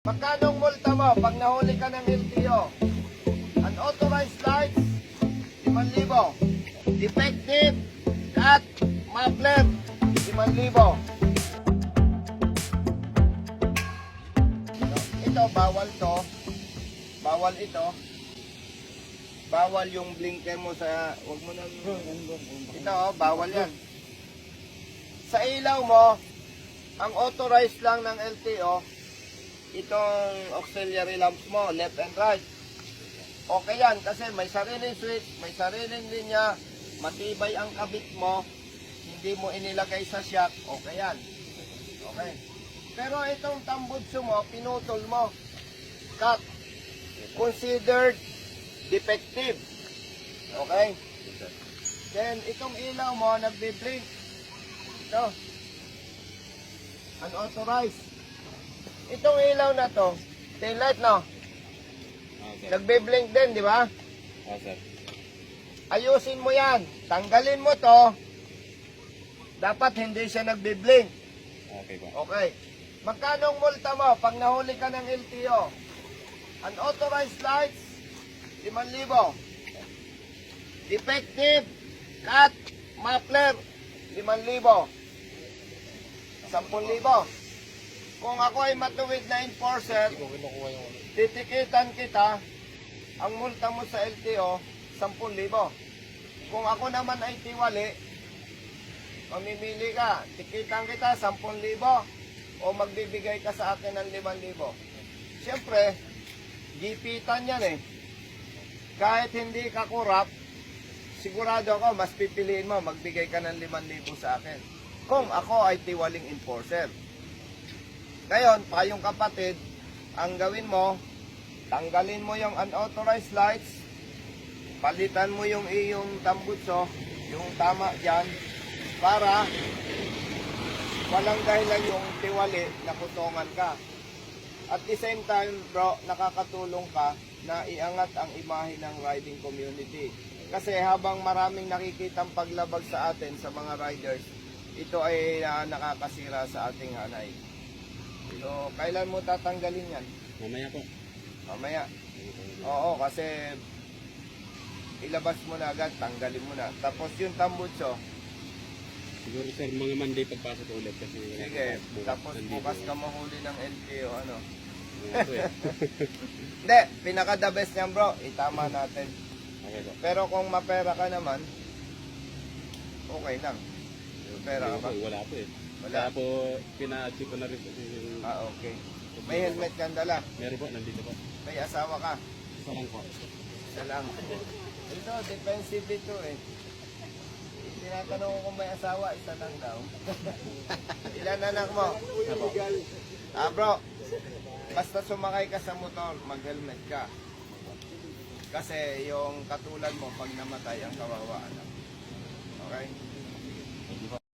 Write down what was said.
Magkano multa mo pag nahuli ka ng LTO? Unauthorized lights, 5,000. Defective, cut, muffler, 5,000. Ito, bawal to. Bawal ito. Bawal yung blinker mo sa... Huwag mo na... Ito, oh, bawal yan. Sa ilaw mo, ang authorized lang ng LTO, itong auxiliary lamps mo, left and right. Okay yan, kasi may sariling switch, may sariling linya, matibay ang kabit mo, hindi mo inilagay sa shock, okay yan. Okay. Pero itong tambutso mo, pinutol mo. Cut. Considered defective. Okay? Then, itong ilaw mo, nagbe-blink. Ito. Unauthorized. Itong ilaw na to, tail light, no? Okay. Nagbe-blink din, di ba? Ah, sir. Ayusin mo yan. Tanggalin mo to. Dapat hindi siya nagbe-blink. Okay po. Okay. Magkano ang multa mo pag nahuli ka ng LTO? Unauthorized lights, 5,000. Defective, cut, muffler, 5,000. 10,000. Kung ako ay matuwid na enforcer, titikitan kita, ang multa mo sa LTO, 10,000. Kung ako naman ay tiwali, mamimili ka, tikitan kita 10,000 o magbibigay ka sa akin ng 5,000. Siyempre, gipitan yan eh. Kahit hindi ka kurap, sigurado ako mas pipiliin mo magbigay ka ng 5,000 sa akin. Kung ako ay tiwaling enforcer. Ngayon, payong kapatid, ang gawin mo, tanggalin mo yung unauthorized lights, palitan mo yung iyong tambutso, yung tama dyan, para walang dahilan yung tiwali na kutungan ka. At the same time, bro, nakakatulong ka na iangat ang imahe ng riding community. Kasi habang maraming nakikitang paglabag sa atin sa mga riders, ito ay ah, nakakasira sa ating hanay. So, kailan mo tatanggalin yan? Mamaya po. Mamaya. Oo, kasi ilabas mo na agad, tanggalin mo na. Tapos yung tambutso, Siguro sir, mga Monday pagpasok ko ulit kasi sige, tapos nandito. bukas ka mahuli ng LTO, ano. Po eh. Hindi, pinaka the best niyan bro, itama natin. Okay po. Pero kung mapera ka naman, okay lang. Mapera ka po, Wala po eh. Wala. Kaya po, pina-achieve ko na rin po yung... Ah, okay. May helmet kang dala. Meron po, nandito po. May asawa ka. Isa lang po. Isa lang. Ito, defensive ito eh. Tinatanong ko kung may asawa, isa lang daw. Ilan anak mo? Isa po. Ah bro, basta sumakay ka sa motor, mag-helmet ka. Kasi yung katulad mo, pag namatay, ang kawawa anak. Okay?